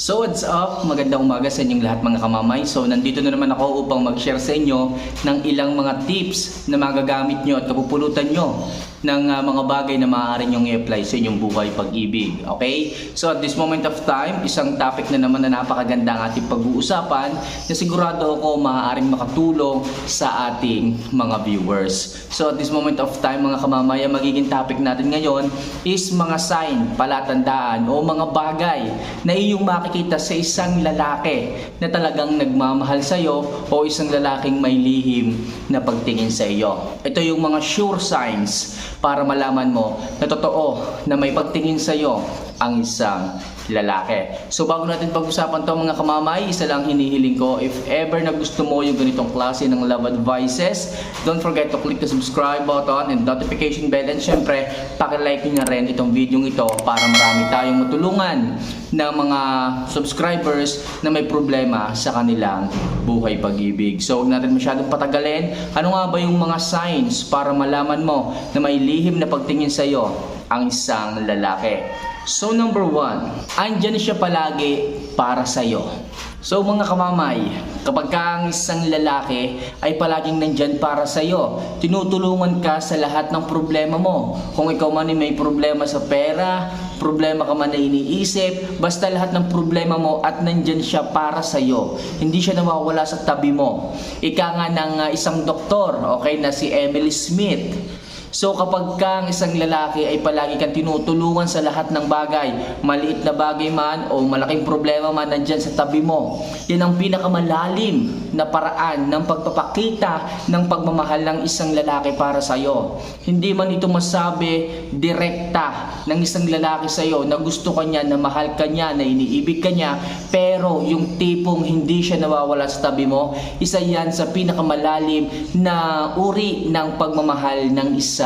So what's up? Magandang umaga sa inyong lahat mga kamamay. So nandito na naman ako upang mag-share sa inyo ng ilang mga tips na magagamit nyo at kapupulutan nyo ng ah, mga bagay na maaari nyong i-apply sa inyong buhay pag-ibig. Okay? So at this moment of time, isang topic na naman na napakaganda ang ating pag-uusapan na sigurado ako maaaring makatulong sa ating mga viewers. So at this moment of time mga kamamaya, magiging topic natin ngayon is mga sign, palatandaan o mga bagay na iyong makikita sa isang lalaki na talagang nagmamahal sa iyo o isang lalaking may lihim na pagtingin sa iyo. Ito yung mga sure signs para malaman mo na totoo na may pagtingin sa iyo ang isang lalaki. So bago natin pag-usapan to mga kamamay, isa lang hinihiling ko, if ever na gusto mo yung ganitong klase ng love advices, don't forget to click the subscribe button and notification bell and syempre, pakilike nyo na rin itong video ito para marami tayong matulungan ng mga subscribers na may problema sa kanilang buhay pag-ibig. So huwag natin masyadong patagalin. Ano nga ba yung mga signs para malaman mo na may lihim na pagtingin sa iyo ang isang lalaki? So number one, andyan siya palagi para sa iyo. So mga kamamay, kapag ka ang isang lalaki ay palaging nandyan para sa iyo, tinutulungan ka sa lahat ng problema mo. Kung ikaw man ay may problema sa pera, problema ka man na iniisip, basta lahat ng problema mo at nandyan siya para sa iyo. Hindi siya nawawala sa tabi mo. Ika nga ng uh, isang doktor, okay, na si Emily Smith. So kapag ka ang isang lalaki ay palagi kang tinutulungan sa lahat ng bagay, maliit na bagay man o malaking problema man nandyan sa tabi mo, yan ang pinakamalalim na paraan ng pagpapakita ng pagmamahal ng isang lalaki para sa iyo. Hindi man ito masabi direkta ng isang lalaki sa iyo na gusto ka niya, na mahal ka niya, na iniibig ka niya, pero yung tipong hindi siya nawawala sa tabi mo, isa yan sa pinakamalalim na uri ng pagmamahal ng isang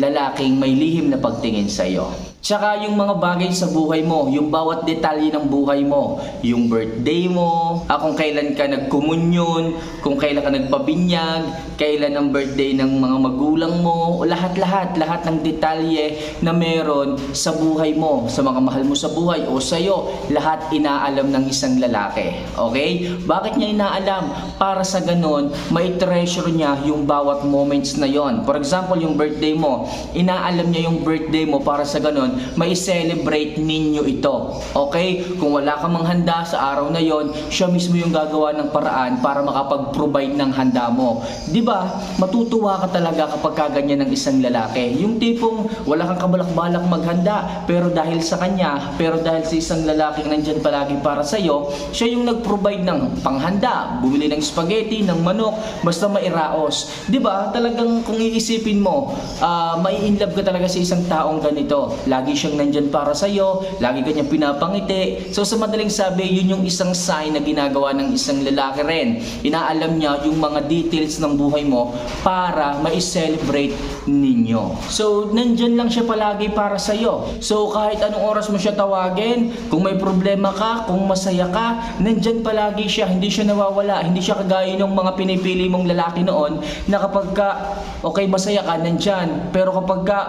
lalaking may lihim na pagtingin sa iyo. Tsaka yung mga bagay sa buhay mo, yung bawat detalye ng buhay mo, yung birthday mo, ah, kung kailan ka nagkumunyon, kung kailan ka nagpabinyag, kailan ang birthday ng mga magulang mo, lahat-lahat, lahat ng detalye na meron sa buhay mo, sa mga mahal mo sa buhay o sa iyo, lahat inaalam ng isang lalaki. Okay? Bakit niya inaalam? Para sa ganun, may treasure niya yung bawat moments na yon. For example, yung birthday mo, inaalam niya yung birthday mo para sa ganun, may celebrate ninyo ito. Okay? Kung wala ka mang handa sa araw na yon, siya mismo yung gagawa ng paraan para makapag-provide ng handa mo. 'Di ba? Matutuwa ka talaga kapag kaganyan ng isang lalaki. Yung tipong wala kang kabalak-balak maghanda, pero dahil sa kanya, pero dahil sa isang lalaking nandyan palagi para sa iyo, siya yung nag-provide ng panghanda, bumili ng spaghetti, ng manok, basta mairaos. 'Di ba? Talagang kung iisipin mo, ah may in love ka talaga sa isang taong ganito. Lagi siyang nandyan para sa iyo, lagi kanyang pinapangiti. So sa madaling sabi, yun yung isang sign na ginagawa ng isang lalaki rin. Inaalam niya yung mga details ng buhay mo para ma-celebrate ninyo. So nandyan lang siya palagi para sa iyo. So kahit anong oras mo siya tawagin, kung may problema ka, kung masaya ka, nandyan palagi siya. Hindi siya nawawala. Hindi siya kagaya ng mga pinipili mong lalaki noon na kapag ka, okay, masaya ka, nandyan. Pero kapag ka,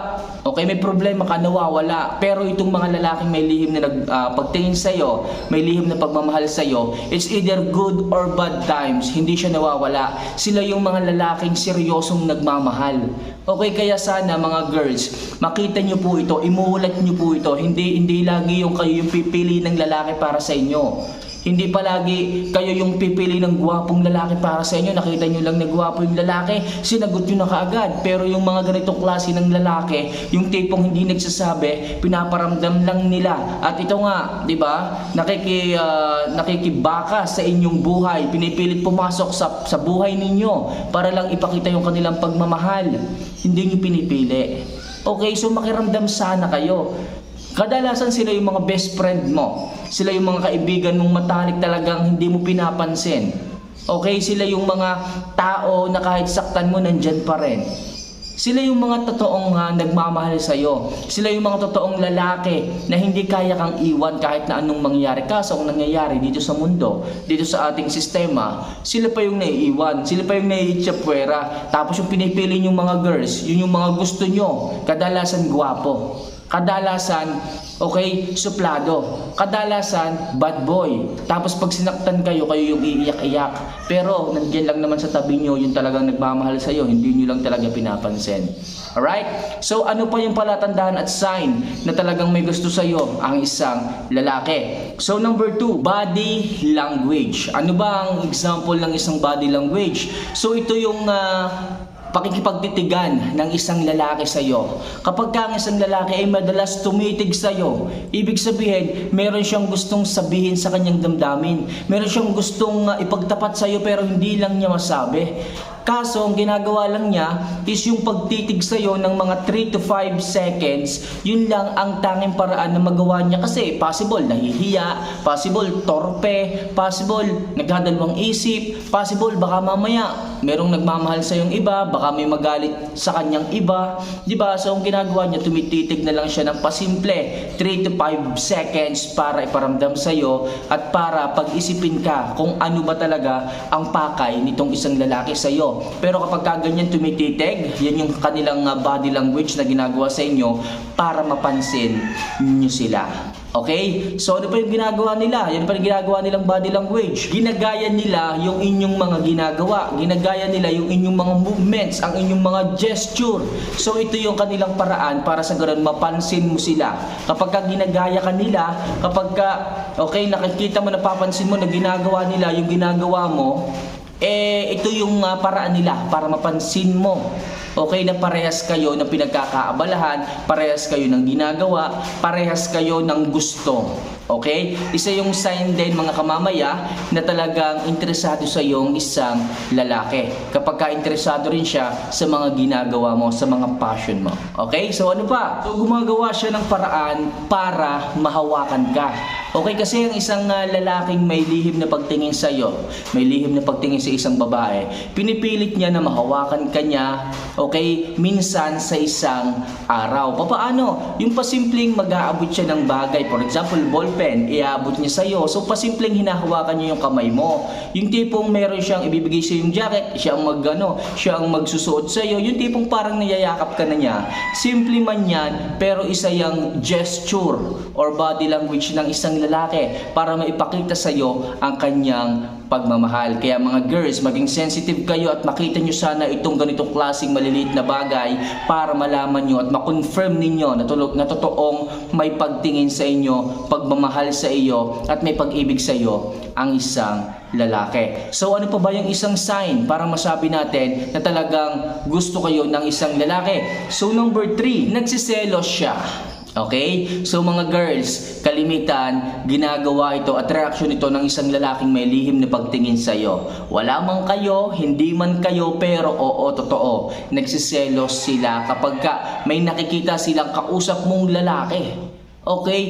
okay, may problema ka, nawawala. Pero itong mga lalaking may lihim na nagpagtingin sa iyo, may lihim na pagmamahal sa iyo, it's either good or bad times. Hindi siya nawawala. Sila yung mga lalaking seryosong nagmamahal. Okay, kaya sana mga girls, makita nyo po ito, imulat nyo po ito. Hindi, hindi lagi yung kayo yung pipili ng lalaki para sa inyo. Hindi palagi kayo yung pipili ng gwapong lalaki para sa inyo. Nakita nyo lang na gwapo yung lalaki, sinagot nyo na kaagad. Pero yung mga ganitong klase ng lalaki, yung tipong hindi nagsasabi, pinaparamdam lang nila. At ito nga, di ba, nakiki, ah, nakikibaka sa inyong buhay. Pinipilit pumasok sa, sa buhay ninyo para lang ipakita yung kanilang pagmamahal. Hindi nyo pinipili. Okay, so makiramdam sana kayo. Kadalasan sila yung mga best friend mo. Sila yung mga kaibigan mong matalik talagang hindi mo pinapansin. Okay, sila yung mga tao na kahit saktan mo nandyan pa rin. Sila yung mga totoong uh, nagmamahal sa iyo. Sila yung mga totoong lalaki na hindi kaya kang iwan kahit na anong mangyari. Kaso ang nangyayari dito sa mundo, dito sa ating sistema, sila pa yung naiiwan. Sila pa yung naiitsapwera. Tapos yung pinipili yung mga girls, yun yung mga gusto nyo. Kadalasan gwapo. Kadalasan, okay, suplado. Kadalasan, bad boy. Tapos pag sinaktan kayo, kayo yung iiyak-iyak. Pero nandiyan lang naman sa tabi nyo, yung talagang nagmamahal sa'yo, hindi nyo lang talaga pinapansin. Alright? So ano pa yung palatandaan at sign na talagang may gusto sa'yo ang isang lalaki? So number two, body language. Ano ba ang example ng isang body language? So ito yung ah, pakikipagtitigan ng isang lalaki sa iyo. Kapag ka ang isang lalaki ay madalas tumitig sa iyo, ibig sabihin, meron siyang gustong sabihin sa kanyang damdamin. Meron siyang gustong uh, ipagtapat sa iyo pero hindi lang niya masabi. Kaso, ang ginagawa lang niya is yung pagtitig sa iyo ng mga 3 to 5 seconds, yun lang ang tanging paraan na magawa niya kasi possible nahihiya, possible torpe, possible nagdadalawang isip, possible baka mamaya merong nagmamahal sa yung iba, baka may magalit sa kanyang iba, 'di ba? So ang ginagawa niya tumititig na lang siya ng pasimple 3 to 5 seconds para iparamdam sa iyo at para pag-isipin ka kung ano ba talaga ang pakay nitong isang lalaki sa iyo. Pero kapag ka ganyan tumititig, yan yung kanilang uh, body language na ginagawa sa inyo para mapansin niyo sila. Okay? So ano pa yung ginagawa nila? Yan pa yung ginagawa nilang body language. Ginagaya nila yung inyong mga ginagawa. Ginagaya nila yung inyong mga movements, ang inyong mga gesture. So ito yung kanilang paraan para sa ganun mapansin mo sila. Kapag ka ginagaya ka nila, kapag ka, okay, nakikita mo, napapansin mo na ginagawa nila yung ginagawa mo, eh ito yung ah, paraan nila para mapansin mo Okay na parehas kayo ng pinagkakaabalahan, parehas kayo ng ginagawa, parehas kayo ng gusto. Okay? Isa yung sign din mga kamamaya na talagang interesado sa iyong isang lalaki. Kapag ka interesado rin siya sa mga ginagawa mo, sa mga passion mo. Okay? So ano pa? So gumagawa siya ng paraan para mahawakan ka. Okay, kasi ang isang ah, lalaking may lihim na pagtingin sa iyo, may lihim na pagtingin sa isang babae, pinipilit niya na mahawakan ka niya, okay, minsan sa isang araw. Papaano? Yung pasimpleng mag-aabot siya ng bagay, for example, ballpen, iabot niya sa iyo. So pasimpleng hinahawakan niya yung kamay mo. Yung tipong meron siyang ibibigay sa yung jacket, siya ang magano, siya ang magsusuot sa iyo. Yung tipong parang niyayakap ka na niya. Simple man yan, pero isa yung gesture or body language ng isang lalaki para maipakita sa iyo ang kanyang pagmamahal. Kaya mga girls, maging sensitive kayo at makita nyo sana itong ganitong klaseng maliliit na bagay para malaman nyo at makonfirm ninyo na, tulog, na totoong may pagtingin sa inyo, pagmamahal sa iyo at may pag-ibig sa iyo ang isang lalaki. So ano pa ba yung isang sign para masabi natin na talagang gusto kayo ng isang lalaki? So number 3, nagsiselos siya. Okay? So mga girls, kalimitan, ginagawa ito, attraction ito ng isang lalaking may lihim na pagtingin sa iyo. Wala man kayo, hindi man kayo, pero oo, totoo. Nagsiselos sila kapag ka may nakikita silang kausap mong lalaki. Okay?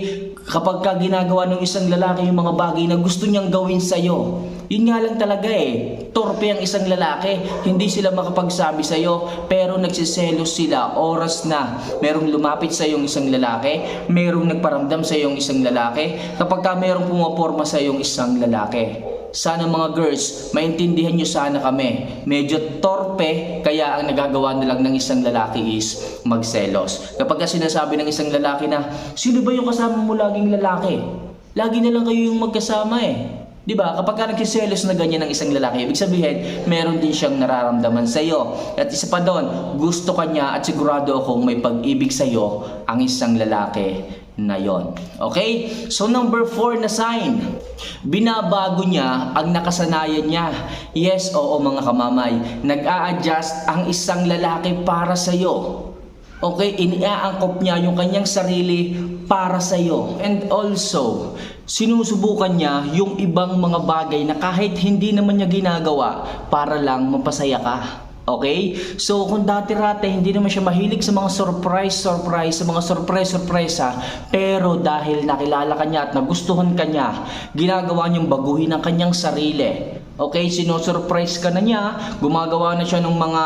Kapag ka ginagawa ng isang lalaki yung mga bagay na gusto niyang gawin sa iyo, yun nga lang talaga eh. Torpe ang isang lalaki. Hindi sila makapagsabi sa iyo, pero nagsiselos sila oras na merong lumapit sa yung isang lalaki, merong nagparamdam sa yung isang lalaki, kapag ka merong pumaporma sa yung isang lalaki. Sana mga girls, maintindihan nyo sana kami. Medyo torpe, kaya ang nagagawa na lang ng isang lalaki is magselos. Kapag ka sinasabi ng isang lalaki na, sino ba yung kasama mo laging lalaki? Lagi na lang kayo yung magkasama eh. 'Di ba? Kapag ka nagsiselos na ganyan ng isang lalaki, ibig sabihin, meron din siyang nararamdaman sa iyo. At isa pa doon, gusto ka niya at sigurado akong may pag-ibig sa iyo ang isang lalaki na yon. Okay? So number 4 na sign, binabago niya ang nakasanayan niya. Yes, oo mga kamamay, nag-a-adjust ang isang lalaki para sa iyo. Okay, iniaangkop niya yung kanyang sarili para sa iyo. And also, sinusubukan niya yung ibang mga bagay na kahit hindi naman niya ginagawa para lang mapasaya ka. Okay? So, kung dati-rate, hindi naman siya mahilig sa mga surprise-surprise, sa mga surprise-surpresa, pero dahil nakilala ka niya at nagustuhan ka niya, ginagawa niyang baguhin ang kanyang sarili Okay, sinosurprise ka na niya, gumagawa na siya ng mga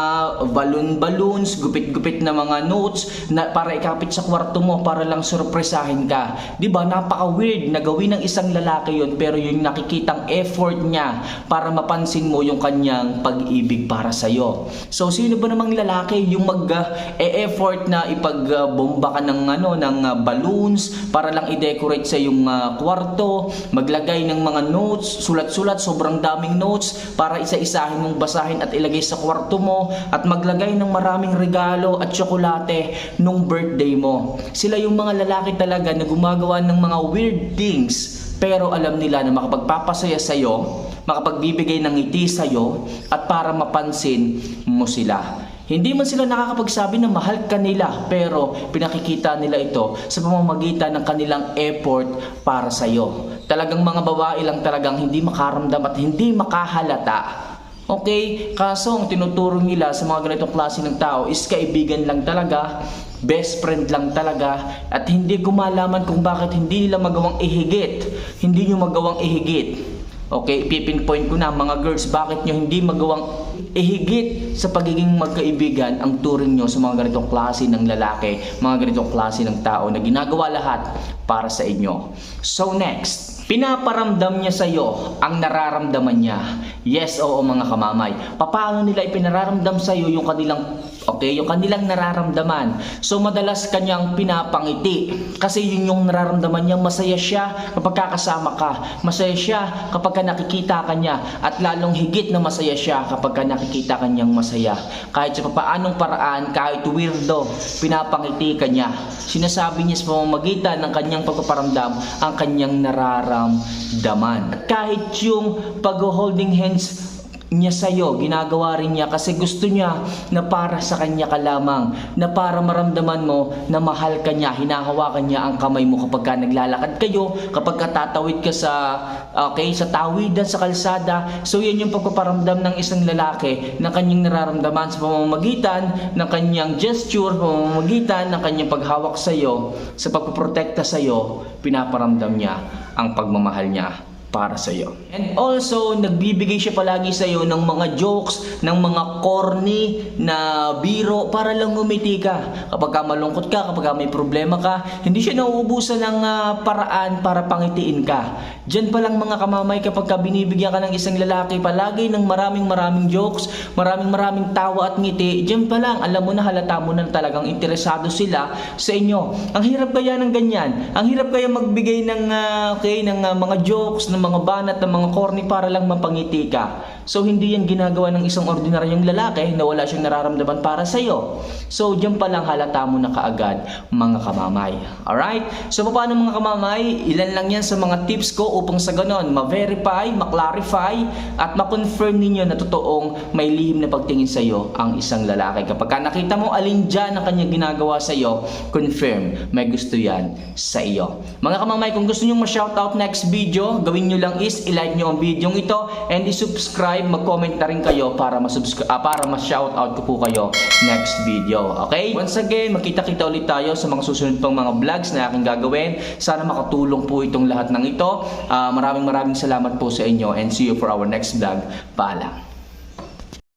balloon-balloons, gupit-gupit na mga notes na para ikapit sa kwarto mo para lang surpresahin ka. 'Di ba? Napaka-weird na gawin ng isang lalaki 'yon pero yung nakikitang effort niya para mapansin mo yung kanyang pag-ibig para sa iyo. So sino ba namang lalaki yung mag-e-effort na ipag-bomba ka ng ano ng uh, balloons para lang i-decorate sa yung uh, kwarto, maglagay ng mga notes, sulat-sulat, sobrang daming notes para isa-isahin mong basahin at ilagay sa kwarto mo at maglagay ng maraming regalo at tsokolate nung birthday mo. Sila yung mga lalaki talaga na gumagawa ng mga weird things pero alam nila na makapagpapasaya sa iyo, makapagbibigay ng ngiti sa iyo at para mapansin mo sila. Hindi man sila nakakapagsabi na mahal ka nila pero pinakikita nila ito sa pamamagitan ng kanilang effort para sa iyo. Talagang mga babae lang talagang hindi makaramdam at hindi makahalata. Okay? Kaso ang tinuturo nila sa mga ganitong klase ng tao is kaibigan lang talaga, best friend lang talaga, at hindi ko malaman kung bakit hindi nila magawang ihigit. Hindi nyo magawang ihigit. Okay, pipinpoint ko na mga girls, bakit nyo hindi magawang ihigit sa pagiging magkaibigan ang turing nyo sa mga ganitong klase ng lalaki, mga ganitong klase ng tao na ginagawa lahat para sa inyo. So next, pinaparamdam niya sa iyo ang nararamdaman niya. Yes, oo mga kamamay. Paano nila ipinararamdam sa iyo yung kanilang Okay, yung kanilang nararamdaman. So madalas kanyang pinapangiti kasi yun yung nararamdaman niya. Masaya siya kapag kakasama ka. Masaya siya kapag ka nakikita ka niya. At lalong higit na masaya siya kapag ka nakikita ka niyang masaya. Kahit sa paanong paraan, kahit weirdo, pinapangiti ka niya. Sinasabi niya sa pamamagitan ng kanyang pagpaparamdam ang kanyang nararamdaman. At kahit yung pag-holding hands niya sa iyo, ginagawa rin niya kasi gusto niya na para sa kanya ka lamang, na para maramdaman mo na mahal ka niya, hinahawakan niya ang kamay mo kapag ka naglalakad kayo, kapag ka tatawid ka sa, okay, sa tawidan, sa kalsada. So yan yung pagpaparamdam ng isang lalaki na kanyang nararamdaman sa pamamagitan ng kanyang gesture, pamamagitan ng kanyang paghawak sa iyo, sa pagpoprotekta sa iyo, pinaparamdam niya ang pagmamahal niya para sa iyo. And also, nagbibigay siya palagi sa iyo ng mga jokes, ng mga corny na biro para lang ngumiti ka. Kapag ka malungkot ka, kapag ka may problema ka, hindi siya nauubusan ng ah, paraan para pangitiin ka. Diyan pa lang mga kamamay kapag ka binibigyan ka ng isang lalaki palagi ng maraming maraming jokes, maraming maraming tawa at ngiti, diyan pa lang alam mo na halata mo na talagang interesado sila sa inyo. Ang hirap kaya ng ganyan. Ang hirap kaya magbigay ng ah, okay ng ah, mga jokes, ng mga banat, ng mga corny para lang mapangiti ka. So hindi yan ginagawa ng isang ordinaryong lalaki na wala siyang nararamdaman para sa iyo. So diyan pa lang halata mo na kaagad mga kamamay. Alright? So paano mga kamamay? Ilan lang yan sa mga tips ko upang sa ganon ma-verify, ma-clarify at ma-confirm ninyo na totoong may lihim na pagtingin sa iyo ang isang lalaki. Kapag ka nakita mo alin dyan ang kanyang ginagawa sa iyo, confirm may gusto yan sa iyo. Mga kamamay, kung gusto nyo ma-shoutout next video, gawin nyo lang is i-like nyo ang video ito and i-subscribe, mag-comment na rin kayo para ma-subscribe ah, para ma-shoutout ko po kayo next video. Okay? Once again, makita-kita ulit tayo sa mga susunod pang mga vlogs na aking gagawin. Sana makatulong po itong lahat ng ito. Ah, maraming maraming salamat po sa inyo and see you for our next vlog. Paalam.